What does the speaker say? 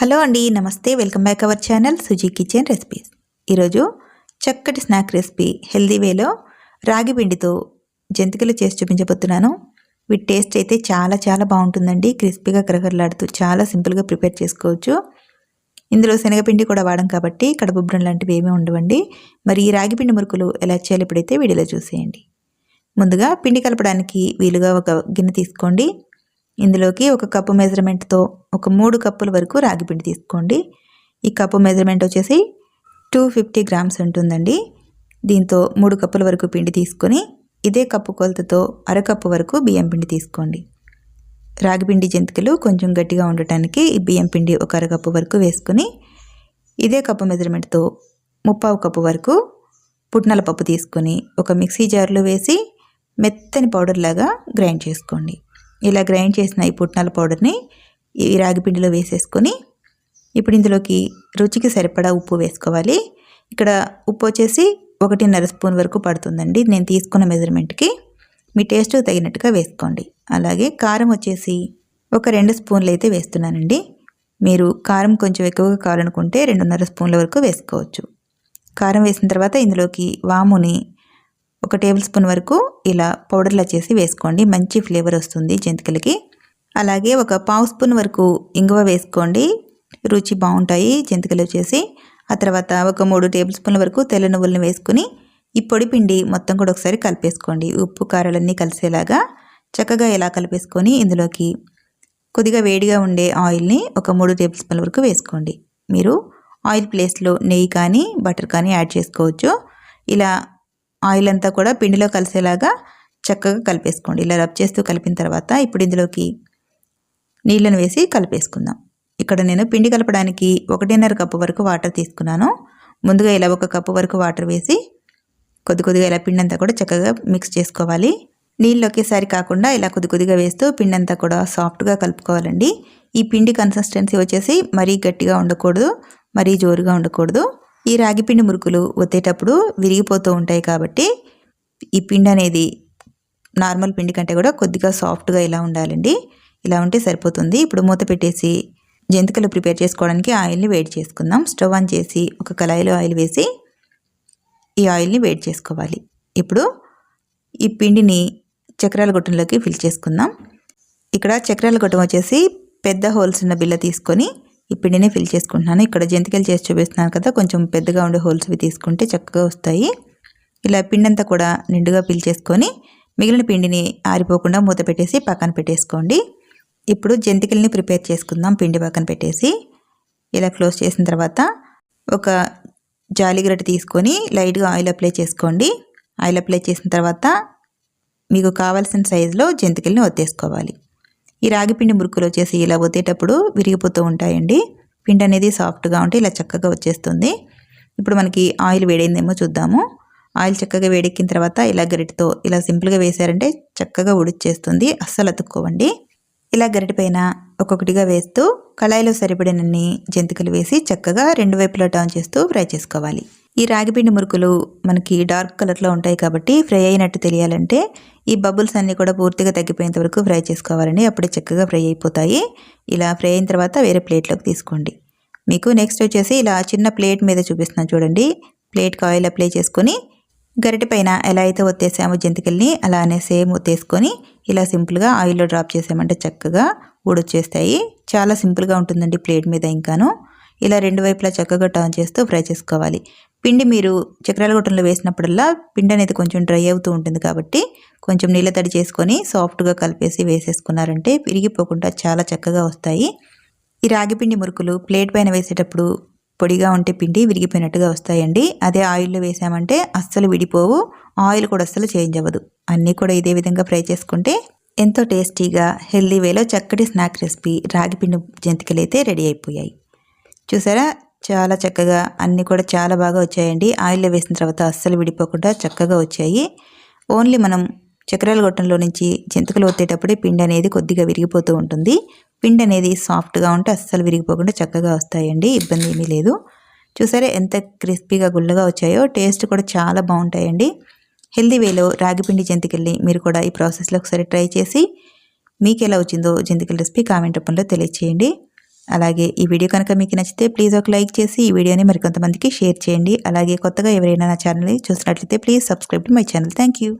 Hello అండి నమస్తే. Welcome back our channel Suji kitchen recipes. ఈరోజు చక్కటి స్నాక్ రెసిపీ. హెల్దీ వేలో రాగి పిండితో జంతికలు చేసి చూపించబోతున్నాను. వీటి టేస్ట్ అయితే చాలా చాలా బాగుంటుందండి. క్రిస్పీగా కరకరలాడుతూ చాలా సింపుల్గా ప్రిపేర్ చేసుకోవచ్చు. ఇందులో శనగపిండి కూడా వాడడం కాబట్టి కడుపుబ్రం లాంటివి ఏమీ ఉండవండి. మరి ఈ రాగి పిండి మురుకులు ఎలా చేయాలి ఇప్పుడైతే వీడియోలో చూసేయండి. ముందుగా పిండి కలపడానికి వీలుగా ఒక గిన్నె తీసుకోండి. ఇందులోకి ఒక కప్పు మెజర్మెంట్తో ఒక మూడు కప్పుల వరకు రాగిపిండి తీసుకోండి. ఈ కప్పు మెజర్మెంట్ వచ్చేసి టూ ఫిఫ్టీ గ్రామ్స్ ఉంటుందండి. దీంతో మూడు కప్పుల వరకు పిండి తీసుకొని ఇదే కప్పు కొలతతో అరకప్పు వరకు బియ్యం పిండి తీసుకోండి. రాగిపిండి జంతికలు కొంచెం గట్టిగా ఉండటానికి ఈ బియ్యం పిండి ఒక అరకప్పు వరకు వేసుకొని ఇదే కప్పు మెజర్మెంట్తో ముప్పావు కప్పు వరకు పుట్నాల పప్పు తీసుకొని ఒక మిక్సీ జార్లో వేసి మెత్తని పౌడర్ లాగా గ్రైండ్ చేసుకోండి. ఇలా గ్రైండ్ చేసిన ఈ పుట్నాల పౌడర్ని ఈ రాగిపిండిలో వేసేసుకొని ఇప్పుడు ఇందులోకి రుచికి సరిపడా ఉప్పు వేసుకోవాలి. ఇక్కడ ఉప్పు వచ్చేసి ఒకటిన్నర స్పూన్ వరకు పడుతుందండి. నేను తీసుకున్న మెజర్మెంట్కి. మీ టేస్ట్ తగినట్టుగా వేసుకోండి. అలాగే కారం వచ్చేసి ఒక రెండు స్పూన్లు అయితే వేస్తున్నానండి. మీరు కారం కొంచెం ఎక్కువగా కావాలనుకుంటే రెండున్నర స్పూన్ల వరకు వేసుకోవచ్చు. కారం వేసిన తర్వాత ఇందులోకి వాముని ఒక టేబుల్ స్పూన్ వరకు ఇలా పౌడర్లా చేసి వేసుకోండి. మంచి ఫ్లేవర్ వస్తుంది జంతికలకి. అలాగే ఒక పావు స్పూన్ వరకు ఇంగువ వేసుకోండి. రుచి బాగుంటాయి జంతికలు వచ్చేసి ఆ తర్వాత ఒక మూడు టేబుల్ స్పూన్ల వరకు తెల్ల నువ్వులను వేసుకుని ఈ పొడి పిండి మొత్తం కూడా ఒకసారి కలిపేసుకోండి. ఉప్పు కారాలన్నీ కలిసేలాగా చక్కగా ఇలా కలిపేసుకొని ఇందులోకి కొద్దిగా వేడిగా ఉండే ఆయిల్ని ఒక మూడు టేబుల్ స్పూన్ల వరకు వేసుకోండి. మీరు ఆయిల్ ప్లేస్లో నెయ్యి కానీ బటర్ కానీ యాడ్ చేసుకోవచ్చు. ఇలా ఆయిల్ అంతా కూడా పిండిలో కలిసేలాగా చక్కగా కలిపేసుకోండి. ఇలా రబ్ చేస్తూ కలిపిన తర్వాత ఇప్పుడు ఇందులోకి నీళ్ళను వేసి కలిపేసుకుందాం. ఇక్కడ నేను పిండి కలపడానికి ఒకటిన్నర కప్పు వరకు వాటర్ తీసుకున్నాను. ముందుగా ఇలా ఒక కప్పు వరకు వాటర్ వేసి కొద్ది కొద్దిగా ఇలా పిండి అంతా కూడా చక్కగా మిక్స్ చేసుకోవాలి. నీళ్ళు ఒకేసారి కాకుండా ఇలా కొద్ది కొద్దిగా వేస్తూ పిండి అంతా కూడా సాఫ్ట్గా కలుపుకోవాలండి. ఈ పిండి కన్సిస్టెన్సీ వచ్చేసి మరీ గట్టిగా ఉండకూడదు మరీ జోరుగా ఉండకూడదు. ఈ రాగిపిండి మురుకులు ఒత్తేటప్పుడు విరిగిపోతూ ఉంటాయి కాబట్టి ఈ పిండి అనేది నార్మల్ పిండి కంటే కూడా కొద్దిగా సాఫ్ట్గా ఇలా ఉండాలండి. ఇలా ఉంటే సరిపోతుంది. ఇప్పుడు మూత పెట్టేసి జంతికలు ప్రిపేర్ చేసుకోవడానికి ఆయిల్ని వేడి చేసుకుందాం. స్టవ్ ఆన్ చేసి ఒక కళాయిలో ఆయిల్ వేసి ఈ ఆయిల్ని వేడి చేసుకోవాలి. ఇప్పుడు ఈ పిండిని చక్రాల గొట్టంలోకి ఫిల్ చేసుకుందాం. ఇక్కడ చక్రాల గొట్టం వచ్చేసి పెద్ద హోల్స్ ఉన్న బిల్ల తీసుకొని ఈ పిండిని ఫిల్ చేసుకుంటున్నాను. ఇక్కడ జంతికలు చేసి చూపిస్తున్నాను కదా కొంచెం పెద్దగా ఉండే హోల్స్ అవి తీసుకుంటే చక్కగా వస్తాయి. ఇలా పిండి అంతా కూడా నిండుగా ఫిల్ చేసుకొని మిగిలిన పిండిని ఆరిపోకుండా మూత పెట్టేసి పక్కన పెట్టేసుకోండి. ఇప్పుడు జంతికల్ని ప్రిపేర్ చేసుకుందాం పిండి పక్కన పెట్టేసి. ఇలా క్లోజ్ చేసిన తర్వాత ఒక జాలిగరటి తీసుకొని లైట్గా ఆయిల్ అప్లై చేసుకోండి. ఆయిల్ అప్లై చేసిన తర్వాత మీకు కావాల్సిన సైజులో జంతికల్ని ఒత్తేసుకోవాలి. ఈ రాగిపిండి మురుకులు వచ్చేసి ఇలా వద్దేటప్పుడు విరిగిపోతూ ఉంటాయండి. పిండి అనేది సాఫ్ట్గా ఉంటే ఇలా చక్కగా వచ్చేస్తుంది. ఇప్పుడు మనకి ఆయిల్ వేడైందేమో చూద్దాము. ఆయిల్ చక్కగా వేడెక్కిన తర్వాత ఇలా గరిటతో ఇలా సింపుల్గా వేసారంటే చక్కగా ఉడిచేస్తుంది అస్సలు అతుక్కోవండి. ఇలా గరిట పైన ఒక్కొక్కటిగా వేస్తూ కళాయిలో సరిపడినన్ని జంతికలు వేసి చక్కగా రెండు వైపులా టర్న్ చేస్తూ ఫ్రై చేసుకోవాలి. ఈ రాగిపిండి మురుకులు మనకి డార్క్ కలర్లో ఉంటాయి కాబట్టి ఫ్రై అయినట్టు తెలియాలంటే ఈ బబుల్స్ అన్నీ కూడా పూర్తిగా తగ్గిపోయేంత వరకు ఫ్రై చేసుకోవాలండి. అప్పుడే చక్కగా ఫ్రై అయిపోతాయి. ఇలా ఫ్రై అయిన తర్వాత వేరే ప్లేట్లోకి తీసుకోండి. మీకు నెక్స్ట్ వచ్చేసి ఇలా చిన్న ప్లేట్ మీద చూపిస్తున్నాను చూడండి. ప్లేట్కి ఆయిల్ అప్లై చేసుకొని గరిటె పైన ఎలా అయితే ఒత్తేసామో జంతికల్ని అలానే సేమ్ ఒత్తేసుకొని ఇలా సింపుల్గా ఆయిల్లో డ్రాప్ చేసామంటే చక్కగా ఊడొచ్చేస్తాయి. చాలా సింపుల్గా ఉంటుందండి ప్లేట్ మీద ఇంకాను. ఇలా రెండు వైపులా చక్కగా టర్న్ చేస్తూ ఫ్రై చేసుకోవాలి. పిండి మీరు చక్రాల గొట్టంలో వేసినప్పుడల్లా పిండి అనేది కొంచెం డ్రై అవుతూ ఉంటుంది కాబట్టి కొంచెం నీళ్ళ తడి చేసుకొని సాఫ్ట్గా కలిపేసి వేసేసుకున్నారంటే విరిగిపోకుండా చాలా చక్కగా వస్తాయి. ఈ రాగిపిండి మురుకులు ప్లేట్ పైన వేసేటప్పుడు పొడిగా ఉంటే పిండి విరిగిపోయినట్టుగా వస్తాయండి. అదే ఆయిల్లో వేసామంటే అస్సలు విడిపోవు ఆయిల్ కూడా అస్సలు చేంజ్ అవ్వదు. అన్నీ కూడా ఇదే విధంగా ఫ్రై చేసుకుంటే ఎంతో టేస్టీగా హెల్దీ వేలో చక్కటి స్నాక్ రెసిపీ రాగిపిండి జంతికలు అయితే రెడీ అయిపోయాయి. చూసారా? చాలా చక్కగా అన్నీ కూడా చాలా బాగా వచ్చాయండి. ఆయిల్లో వేసిన తర్వాత అస్సలు విడిపోకుండా చక్కగా వచ్చాయి. ఓన్లీ మనం చక్రాల గొట్టంలో నుంచి జంతికలు ఒత్తేటప్పుడే పిండి అనేది కొద్దిగా విరిగిపోతూ ఉంటుంది. పిండి అనేది సాఫ్ట్గా ఉంటే అస్సలు విరిగిపోకుండా చక్కగా వస్తాయండి. ఇబ్బంది ఏమీ లేదు. చూసారా ఎంత క్రిస్పీగా గుల్లగా వచ్చాయో? టేస్ట్ కూడా చాలా బాగుంటాయండి. హెల్దీ వేలో రాగిపిండి జంతికల్ని మీరు కూడా ఈ ప్రాసెస్లో ఒకసారి ట్రై చేసి మీకు ఎలా వచ్చిందో జంతికల రెసిపీ కామెంట్ రూపంలో తెలియచేయండి. అలాగే ఈ వీడియో కనుక మీకు నచ్చితే ప్లీజ్ ఒక లైక్ చేసి ఈ వీడియోని మరికొంతమందికి షేర్ చేయండి. అలాగే కొత్తగా ఎవరైనా నా ఛానల్ని చూసినట్లయితే please subscribe to my channel. Thank you